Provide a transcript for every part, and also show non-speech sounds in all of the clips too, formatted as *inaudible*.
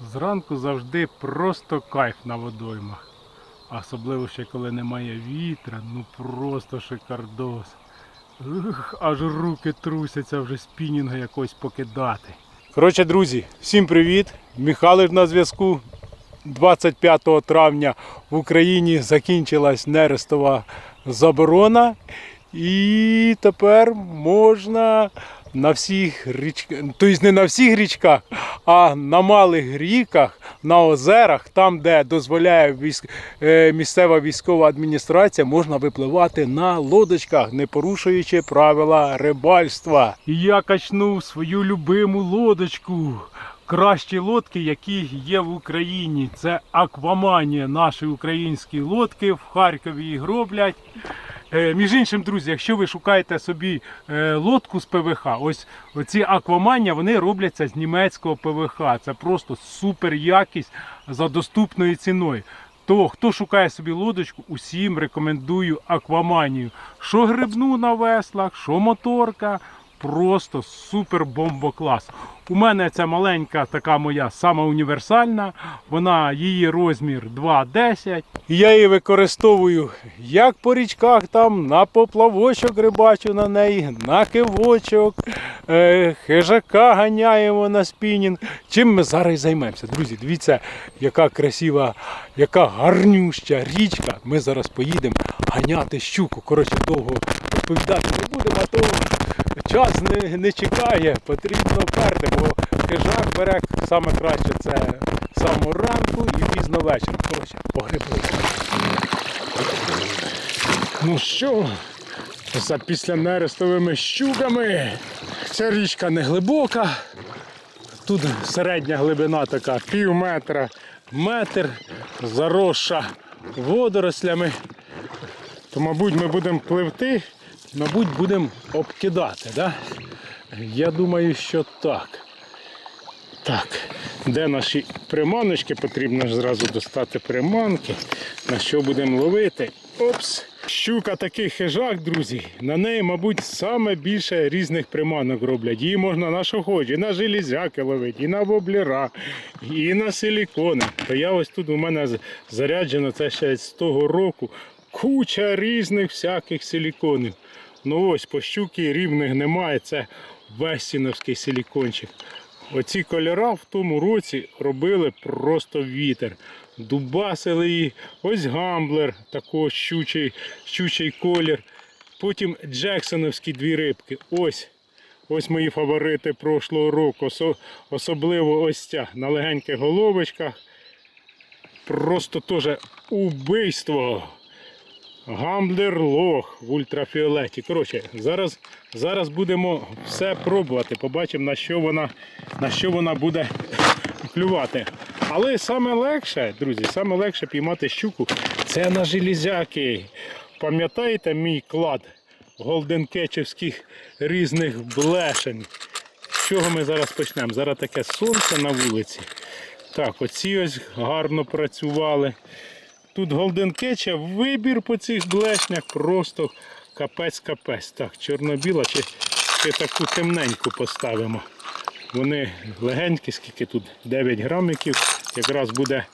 Зранку завжди просто кайф на водоймах. Особливо ще коли немає вітра, ну просто шикардос. Ух, аж руки трусяться вже спінінга якось покидати. Коротше, друзі, всім привіт! Михайлович на зв'язку. 25 травня в Україні закінчилась нерестова заборона. І тепер можна на всіх річках, тобто не на всіх річках, а на малих ріках, на озерах, там, де дозволяє військ... е, місцева військова адміністрація, можна випливати на лодочках, не порушуючи правила рибальства. Я качнув свою любиму лодочку. Кращі лодки, які є в Україні. Це Акваманія, наші українські лодки в Харкові їх роблять. Е, Між іншим, друзі, якщо ви шукаєте собі е, лодку з ПВХ, ось ці аквамання вони робляться з німецького ПВХ. Це просто супер якість за доступною ціною. То хто шукає собі лодочку, усім рекомендую акваманію. Що грибну на веслах, що моторка. Просто супер бомбоклас. У мене ця маленька така моя сама універсальна. Вона її розмір 2,10. І я її використовую як по річках, там на поплавочок рибачу на неї, на кивочок, е, хижака ганяємо на спінінг. Чим ми зараз і займемося? Друзі, дивіться, яка красива, яка гарнюща річка. Ми зараз поїдемо ганяти щуку. Коротше, довго розповідати не будемо, а то час не, не чекає, потрібно перти, бо хижак бере саме краще це самого ранку і пізно вечором. Коротше, погребли. Ну що, за після нерестовими щуками. Ця річка не глибока. Тут середня глибина така пів метра, метр, заросша водорослями. То, мабуть, ми будемо пливти, мабуть, будемо обкидати, да? Я думаю, що так. Так, де наші приманочки? Потрібно ж зразу достати приманки. На що будемо ловити? Опс! Щука такий хижак, друзі. На неї, мабуть, саме більше різних приманок роблять. Її можна на що і на железяки ловити, і на воблера, і на силікони. То я ось тут у мене заряджено це ще з того року. Куча різних всяких силіконів. Ну ось по щуки рівних немає. Це вестіновський силікончик. Оці кольора в тому році робили просто вітер. Дубасили її, ось гамблер, також щучий, щучий колір. Потім Джексоновські дві рибки. Ось. Ось мої фаворити прошлого року. Особливо ось ця на легеньких головочках. Просто теж убийство. Гамблер лох в ультрафіолеті. Коротше, зараз, зараз будемо все пробувати. Побачимо, на що вона, на що вона буде клювати. Але саме легше, друзі, саме легше піймати щуку це на железяки. Пам'ятаєте мій клад голденкечівських різних блешень? З чого ми зараз почнемо? Зараз таке сонце на вулиці. Так, оці ось гарно працювали. Тут Golden Кетча, вибір по цих блешнях просто капець-капець. Так, чорно-біла чи, чи таку темненьку поставимо. Вони легенькі, скільки тут 9 грамиків, якраз буде,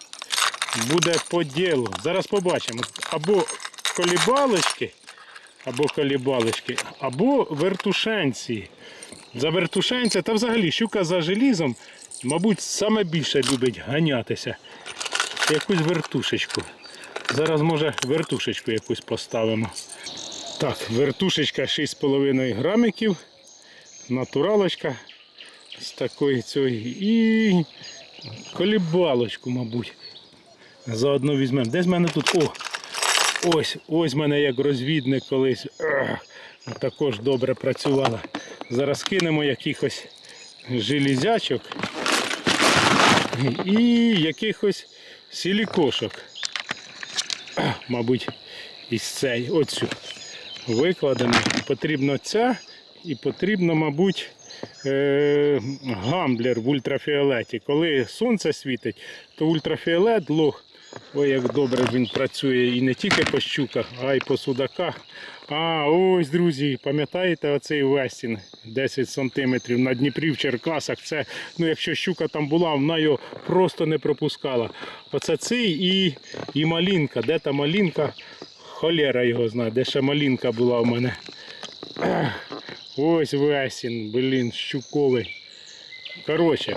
буде по ділу. Зараз побачимо. Або колібалочки, або колібалочки, або вертушенці. За вертушенця та взагалі щука за желізом, мабуть, саме більше любить ганятися. Якусь вертушечку. Зараз може вертушечку якусь поставимо. Так, вертушечка 6,5 грамиків. Натуралочка з такої цієї. І колібалочку, мабуть. Заодно візьмемо. Десь в мене тут. О! Ось, ось в мене як розвідник колись. Ах, також добре працювала. Зараз кинемо якихось железячок і якихось силікошок. *clears throat* Мабуть, із цей оцю викладемо. Потрібно ця і потрібно, мабуть, е- гамблер в ультрафіолеті. Коли сонце світить, то ультрафіолет лох Ой, як добре він працює і не тільки по щуках, а й по судаках. А ось, друзі, пам'ятаєте оцей Вестін 10 см на Дніпрі в Черкасах. Це, ну якщо щука там була, вона його просто не пропускала. Оце цей і, і малінка. Де та малінка? Холера його знає, де ще малінка була у мене. Ось Весін, блін, щуковий. Коротше,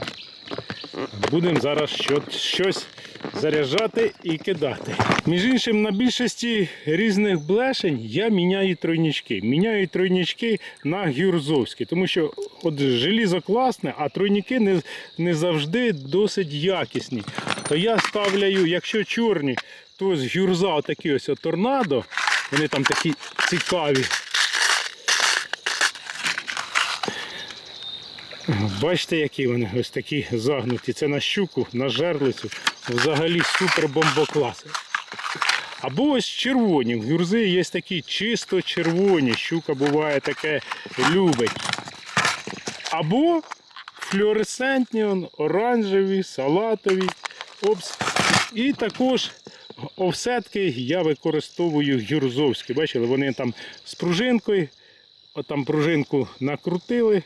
будемо зараз щось заряджати і кидати. Між іншим, на більшості різних блешень я міняю тройнички. Міняю тройнички на гюрзовські, тому що от желізо класне, а тройники не, не завжди досить якісні. То я ставляю, якщо чорні, то з гюрза отакі ось торнадо. Вони там такі цікаві. Бачите, які вони ось такі загнуті. Це на щуку, на жерлицю. Взагалі супер бомбоклас. Або ось червоні. В гюрзи є такі чисто червоні. Щука буває таке любить. Або флуоресцентні, он, оранжеві, салатові. Опс. І також офсетки я використовую гюрзовські. Бачили, вони там з пружинкою. Отам пружинку накрутили,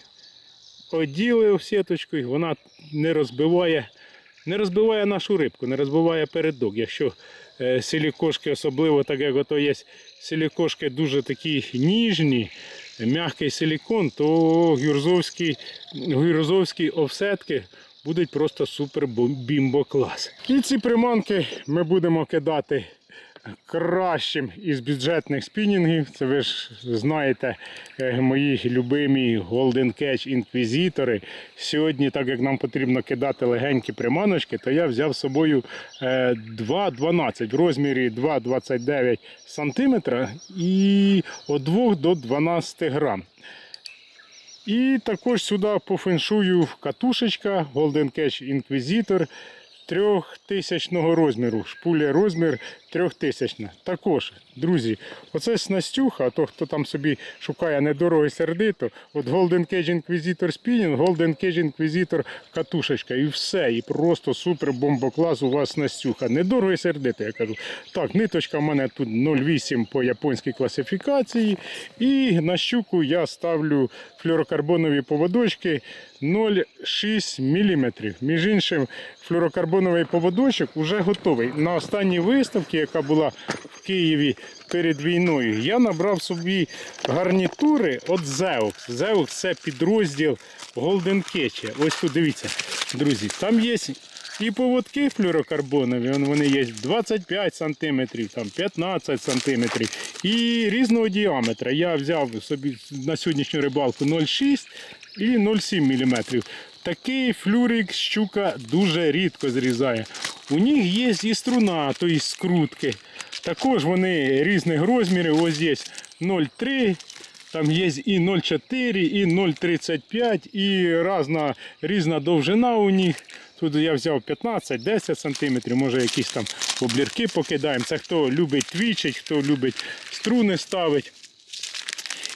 оділи в сіточку, і вона не розбиває, не розбиває нашу рибку, не розбиває передок. Якщо е, силікошки, особливо так як ото є силікошки дуже такі ніжні, м'який силікон, то гюрзовські, гюрзовські офсетки будуть просто супер бімбо клас. І ці приманки ми будемо кидати кращим із бюджетних спінінгів. Це ви ж знаєте, е, мої любимі Golden Catch інквізитори. Сьогодні, так як нам потрібно кидати легенькі приманочки, то я взяв з собою е, 2,12 в розмірі 2,29 см і від 2 до 12 грам. І також сюди по феншую катушечка Golden Catch Inquisitor трьохтисячного розміру. Шпуля розмір трьохтисячна. Також, друзі, оце снастюха, то хто там собі шукає недорого сердито, от Golden Cage Inquisitor Spinning, Golden Cage Inquisitor катушечка і все. І просто супер бомбоклас у вас снастюха. Недорого сердито, я кажу. Так, ниточка в мене тут 0,8 по японській класифікації. І на щуку я ставлю флюорокарбонові поводочки 0,6 мм. Між іншим, флюорокарбоновий поводочок вже готовий. На останній виставці, яка була в Києві перед війною, я набрав собі гарнітури від Zeox. Zeox це підрозділ Golden Catch. Ось тут дивіться, друзі, там є і поводки флюорокарбонові, вон вони є 25 см, там 15 см і різного діаметра. Я взяв собі на сьогоднішню рибалку 0,6 і 0,7 мм. Такий флюрик щука дуже рідко зрізає. У них є і струна, тобто скрутки. Також вони різних розмірів. Ось є 0,3. Там є і 0,4, і 0,35, і різна, різна довжина у них. Тут я взяв 15-10 см, може якісь там облірки покидаємо. Це хто любить твічить, хто любить струни ставить.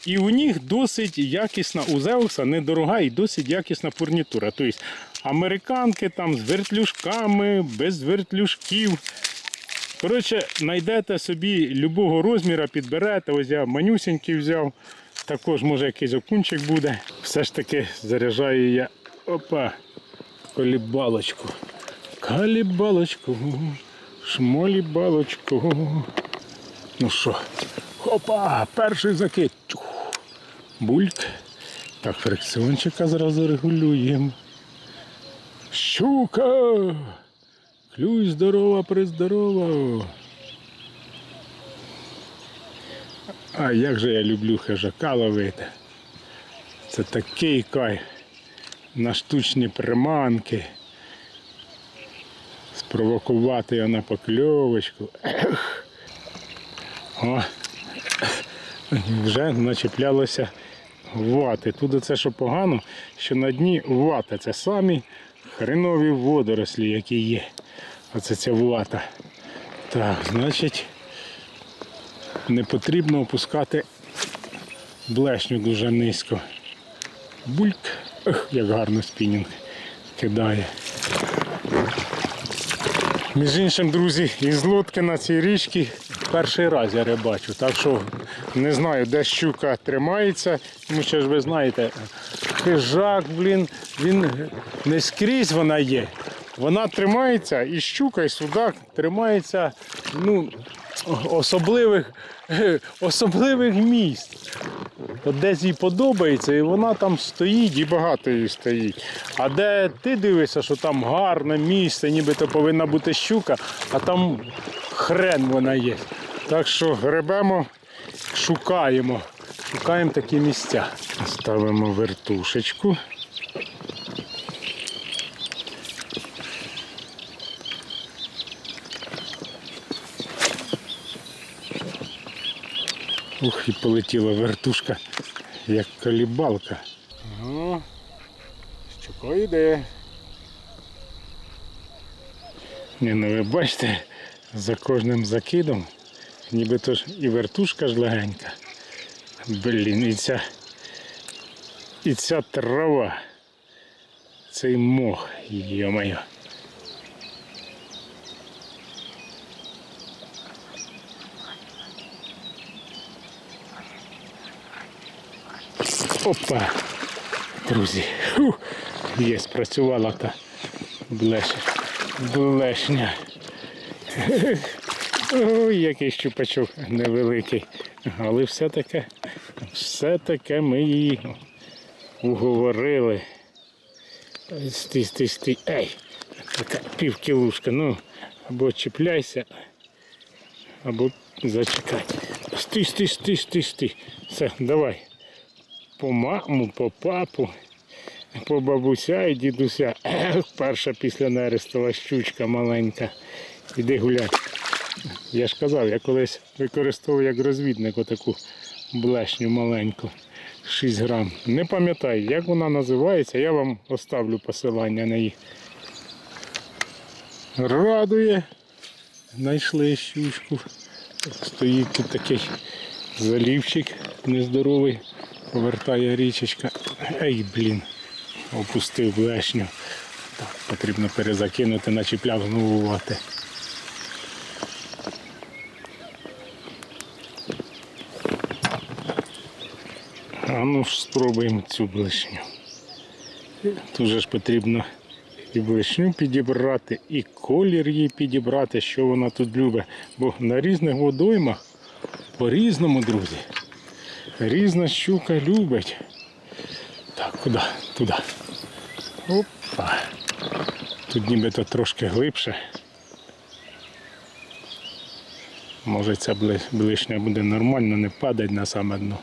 І у них досить якісна, у Зеуса недорога і досить якісна фурнітура. Тобто американки там з вертлюжками, без вертлюжків. Коротше, знайдете собі любого розміру, підберете. Ось я манюсенький взяв. Також може якийсь окунчик буде. Все ж таки заряджаю я опа, колібалочку. Калібалочку, шмолібалочку. Ну що, хопа, перший закид. Бульк. Так, фрикціончика зразу регулюємо. Щука! Клюй здорова, приздорова. А як же я люблю хижака ловити. Це такий кайф на штучні приманки. Спровокувати його на покльовочку. Ех. О, вже начеплялося вати. Тут це що погано, що на дні вата. Це самі хренові водорослі, які є. Оце ця вата. Так, значить, не потрібно опускати блешню дуже низько. Бульк. Ех, як гарно спінінг кидає. Між іншим, друзі, із лодки на цій річці перший раз я рибачу. Так що не знаю, де щука тримається. Тому що ж ви знаєте, хижак, блін, він не скрізь вона є. Вона тримається і щука, і судак тримається ну, особливих, *laughs* особливих місць. Десь їй подобається, і вона там стоїть, і багато її стоїть. А де ти дивишся, що там гарне місце, нібито повинна бути щука, а там хрен вона є. Так що гребемо, шукаємо, шукаємо такі місця. Ставимо вертушечку. Ух, і полетіла вертушка, як колібалка. Ага. Щука йде. Ні, ну ви бачите, за кожним закидом, нібито ж і вертушка ж легенька. Блін, і ця, і ця трава. Цей мох, йо-моє. Опа! Друзі, Фух. є, спрацювала та блеш... блешня. Ой, який щупачок невеликий. Але все-таки, все-таки ми її уговорили. Стій, стій, стій. Ей, така півкілушка. Ну, або чіпляйся, або зачекай. Стій, стій, стій, стій, стій. Все, давай по маму, по папу, по бабуся і дідуся. Перша після нерестова щучка маленька. Іди гуляй. Я ж казав, я колись використовував як розвідник отаку блешню маленьку. 6 грам. Не пам'ятаю, як вона називається, я вам оставлю посилання на її. Радує. Знайшли щучку. Стоїть тут такий залівчик нездоровий повертає річечка. Ей, блін, опустив блешню. Так, потрібно перезакинути, начіпляв знову вати. А ну спробуємо цю блешню. Тут же ж потрібно і блешню підібрати, і колір її підібрати, що вона тут любить. Бо на різних водоймах по-різному, друзі. Різна щука любить. Так, куди? Туди. Опа. Тут нібито трошки глибше. Може ця бли- блишня буде нормально, не падать на саме дно.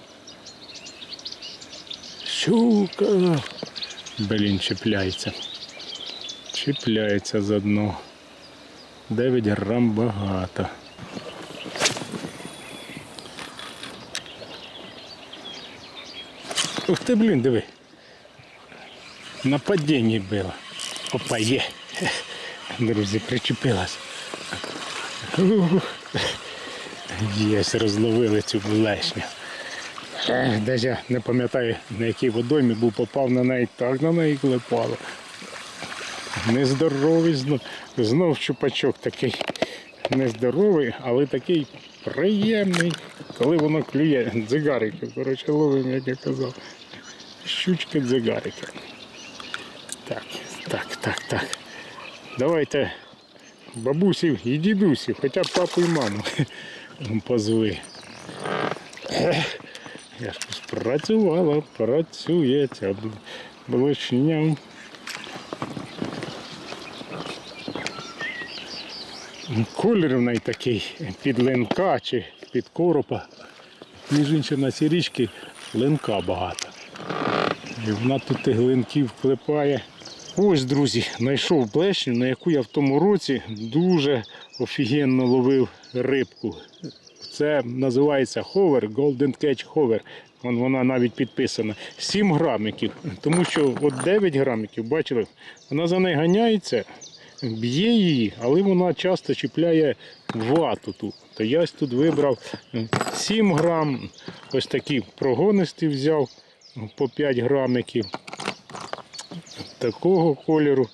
Щука. Блін, чіпляється. Чіпляється за дно. 9 грам багато. Ух ти, блін, диви. На падінні було. Опа, є. Друзі, причепилась. Єсь, розловили цю блешню. Десь не пам'ятаю, на якій водоймі був, попав на неї, так на неї клепало. Нездоровий знов, знов чупачок такий нездоровий, але такий приємний, коли воно клює дзигарики. Коротше, ловимо, як я казав. Щучки дзигарики. Так, так, так, так. Давайте бабусів і дідусів, хоча б папу і маму позви. Я ж спрацювала, працює ця в неї такий під линка чи під коропа. Між іншим на цій річці линка багато. Вона тут тих линків клепає. Ось, друзі, знайшов блешню, на яку я в тому році дуже офігенно ловив рибку. Це називається ховер, Golden Catch Hover. Вон Вона навіть підписана. 7 грамиків. Тому що от 9 грамиків, бачили, вона за нею ганяється, б'є її, але вона часто чіпляє вату тут. То я тут вибрав 7 грам, ось такі прогонисті взяв по 5 грамиків такого кольору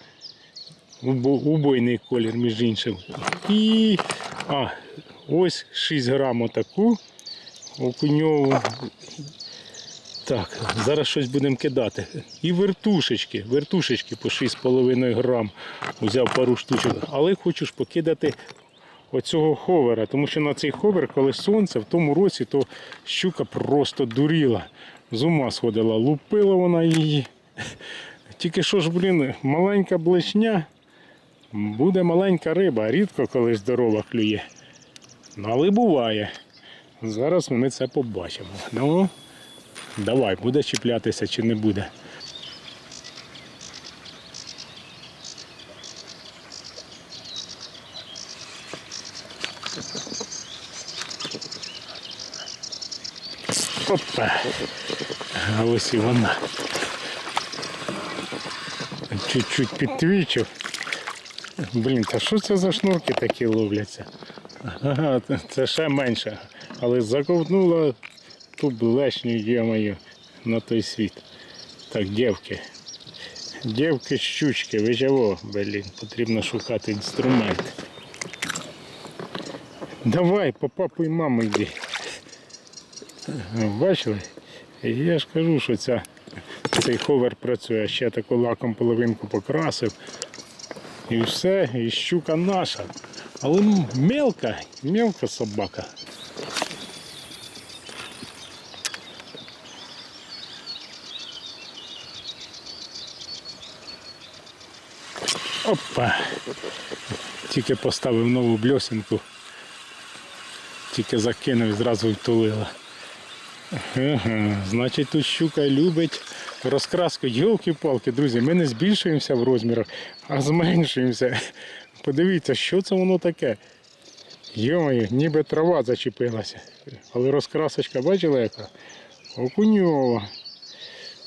Убойний колір, між іншим. І а, ось 6 грам отаку окуньову. Так, зараз щось будемо кидати. І вертушечки, вертушечки по 6,5 грам. Взяв пару штучок. Але хочу ж покидати оцього ховера, тому що на цей ховер, коли сонце, в тому році, то щука просто дуріла. З ума сходила, лупила вона її. Тільки що ж, блін, маленька блешня, буде маленька риба, рідко коли здорова клює. Ну, але буває. Зараз ми це побачимо. Ну, давай, буде чіплятися чи не буде. Опа. А ось і вона. Чуть-чуть підтвічив. Блін, та що це за шнурки такі ловляться? Ага, це ще менше. Але заковтнула ту блешню, є на той світ. Так, дівки. Дівки щучки, ви чого, блін, потрібно шукати інструмент. Давай, по папу і маму йди. Бачили? Я ж кажу, що ця, цей ховер працює. Ще таку лаком половинку покрасив. І все, і щука наша. Але мелка, мелка собака. Опа. Тільки поставив нову бльосинку. Тільки закинув і зразу втулила. Значить тут щука любить розкраску. Йолки-палки, друзі, ми не збільшуємося в розмірах, а зменшуємося. Подивіться, що це воно таке. Йомаю, ніби трава зачепилася. Але розкрасочка бачила яка? Окуньова.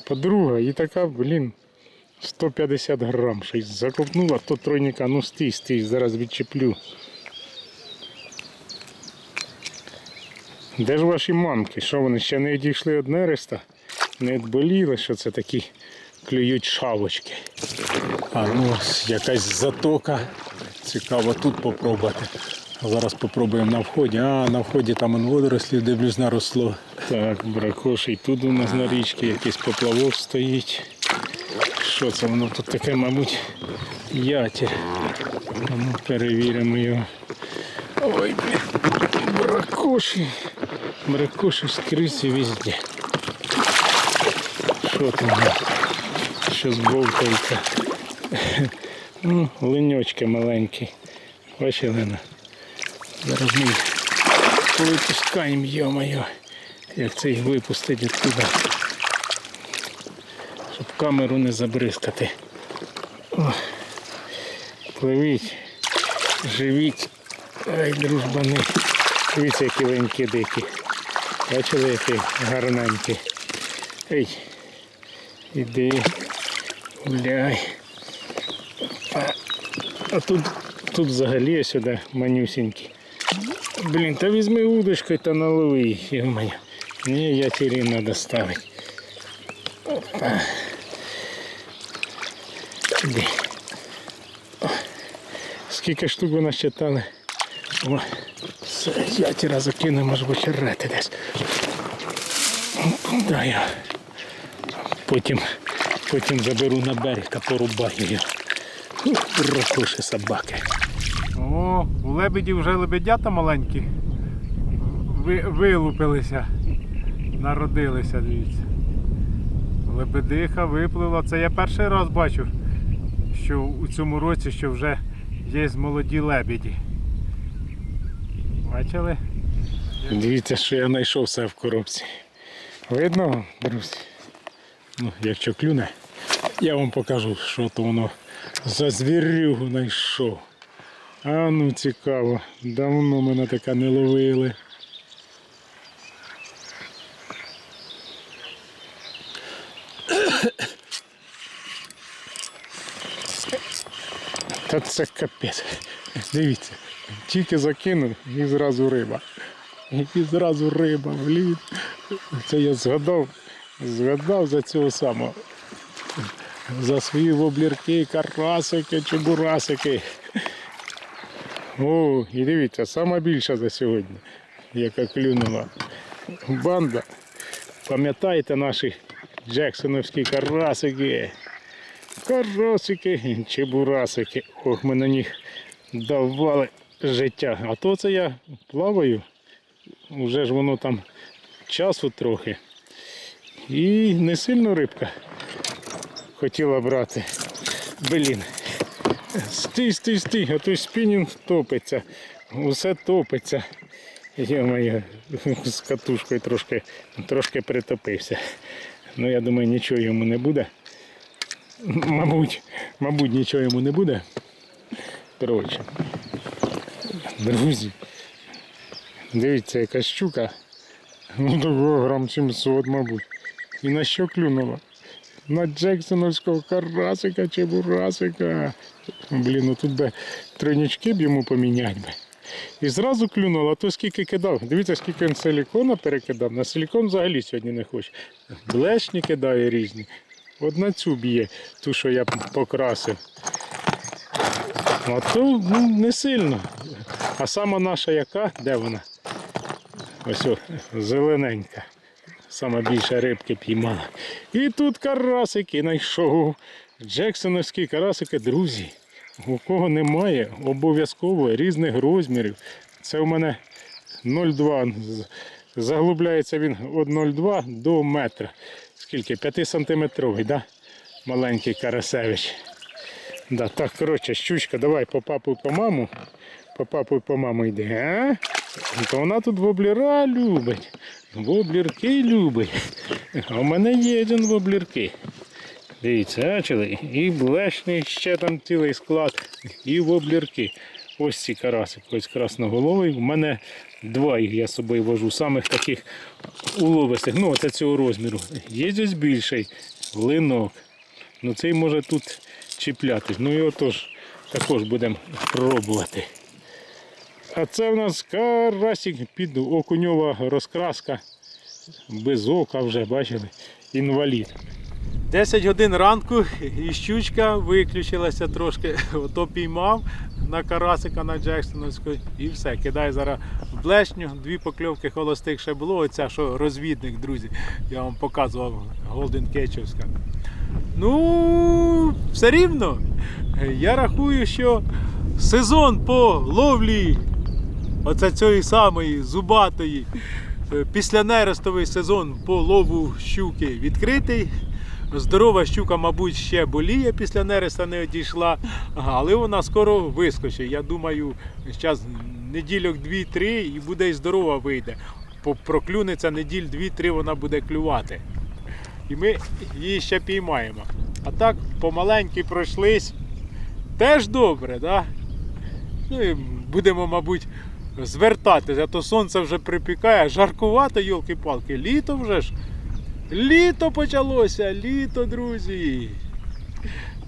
Подруга, і така, блін, 150 грам. Щось закопнула, то тройника, ну стій, стій, зараз відчеплю. Де ж ваші мамки? Що вони ще не дійшли від нереста? Не відболіли, що це такі клюють шавочки. А ну ось якась затока. Цікаво тут попробувати. Зараз попробуємо на вході. А, на вході там он водорослі, дивлюсь, наросло. Так, бракош, тут у нас на річці якийсь поплавок стоїть. Що це воно тут таке, мабуть, ятір. Ну перевіримо його. Ой, блін. Бракоші. Бракоші скрізь і везде. Що там? Щось бовтається. Ну, леньочки маленькі. Бачили? Лена? Зараз ми їх повипускаємо, йо-моє. Як це їх випустити туди. Щоб камеру не забризкати. О, пливіть, живіть. Ай, дружбани. Дивіться, які ленькі дикі. Бачили, які гарненькі. Ей, іди, гуляй. А, а тут, тут взагалі сюди манюсінькі. Блін, та візьми удочкою та налови їх, йо-моє. Ні, я тірі треба ставити. Опа. Іди. О. Скільки штук ви насчитали? О, все, я ті разу кину, може вечерати десь. Куди я? Потім, потім заберу на берег та порубаю його. Рокуші собаки. О, у лебеді вже лебедята маленькі. Ви, вилупилися. Народилися, дивіться. Лебедиха виплила. Це я перший раз бачу, що у цьому році що вже є молоді лебеді. Бачили? Дивіться, що я знайшов все в коробці. Видно, друзі? Ну, якщо клюне, я вам покажу, що то воно за звірюгу знайшов. А ну цікаво, давно мене таке не ловили. Та це капець. Дивіться, тільки закинув і зразу риба. І зразу риба, блін. Це я згадав, згадав за цього самого за свої воблірки, карасики, чебурасики. О, і дивіться, сама більша за сьогодні, яка клюнула. Банда. Пам'ятаєте наші джексоновські карасики? Карасики, чебурасики. Ох, ми на них давали життя. А то це я плаваю. Уже ж воно там часу трохи. І не сильно рибка хотіла брати. Блін. Стій, стій, стій, а той спінінг топиться. Усе топиться. Я з катушкою трошки, трошки притопився. Ну я думаю, нічого йому не буде. Мабуть, мабуть, нічого йому не буде. Коротше. Друзі. Дивіться, яка щука. Ну такого грам 700, мабуть. І на що клюнула? На Джексоновського карасика чи бурасика. Блін, ну тут би тройнички б йому поміняти би. І зразу клюнула, а то скільки кидав. Дивіться, скільки він силікона перекидав. На силікон взагалі сьогодні не хоче. Блешні кидає різні. От на цю б'є, ту, що я покрасив. А то ну, не сильно. А сама наша яка? Де вона? Ось о, зелененька. Саме більше рибки піймала. І тут карасики знайшов. Джексоновські карасики, друзі. У кого немає, обов'язково різних розмірів. Це у мене 0,2. Заглубляється він від 0,2 до метра. Скільки? 5 сантиметровий, да? Маленький карасевич. Да, так, коротше, щучка, давай по папу і по маму. По папу і по маму йде, а? То вона тут вобліра любить. Воблірки любить. А в мене є один воблірки. Дивіться, бачили? І блешний ще там цілий склад, і воблірки. Ось ці карасики, ось красноголовий. У мене два їх я з собою вожу, самих таких уловистих. Ну, оце цього розміру. Є ось більший линок. Ну цей може тут чіплятись. Ну його тож також будемо пробувати. А це в нас карасик під окуньова розкраска. Без ока вже, бачили, інвалід. 10 годин ранку і щучка виключилася трошки. Ото піймав на карасика на Джексоновську і все. Кидаю зараз в блешню. Дві покльовки холостих ще було. Оця, що розвідник, друзі. Я вам показував Голден Кетчівська. Ну, все рівно. Я рахую, що сезон по ловлі оце цієї самої зубатої. е, Післянерестовий сезон по лову щуки відкритий. Здорова щука, мабуть, ще боліє після нереста не одійшла, але вона скоро вискочить. Я думаю, зараз недільок 2-3 і буде і здорова вийде. Проклюнеться неділь 2-3 вона буде клювати. І ми її ще піймаємо. А так, помаленьки пройшлись. Теж добре, да? Ну і будемо, мабуть, звертатися, а то сонце вже припікає, жаркувато, йолки-палки. Літо вже ж. Літо почалося, літо, друзі.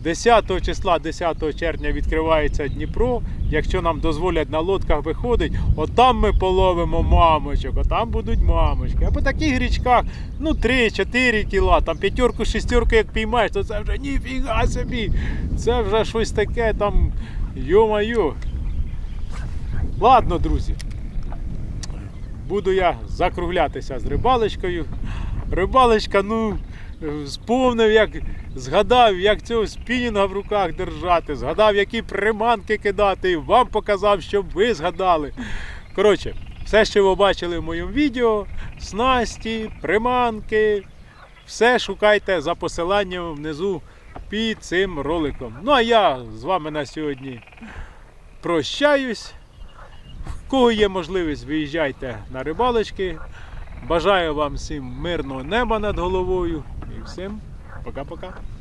10 числа, 10 червня відкривається Дніпро. Якщо нам дозволять на лодках виходить, отам ми половимо мамочок, отам будуть мамочки. А по таких річках, ну 3-4 кіла, там п'ятерку, шестерку як піймаєш, то це вже ніфіга собі. Це вже щось таке там, йо-майо. Ладно, друзі. Буду я закруглятися з рибалочкою. Рибалочка, ну, сповнив, як згадав, як цього спінінга в руках держати, згадав, які приманки кидати, і вам показав, щоб ви згадали. Коротше, все, що ви бачили в моєму відео, снасті, приманки, все шукайте за посиланням внизу під цим роликом. Ну а я з вами на сьогодні прощаюсь. Кого є можливість, виїжджайте на рибалочки. Бажаю вам всім мирного неба над головою і всім пока-пока.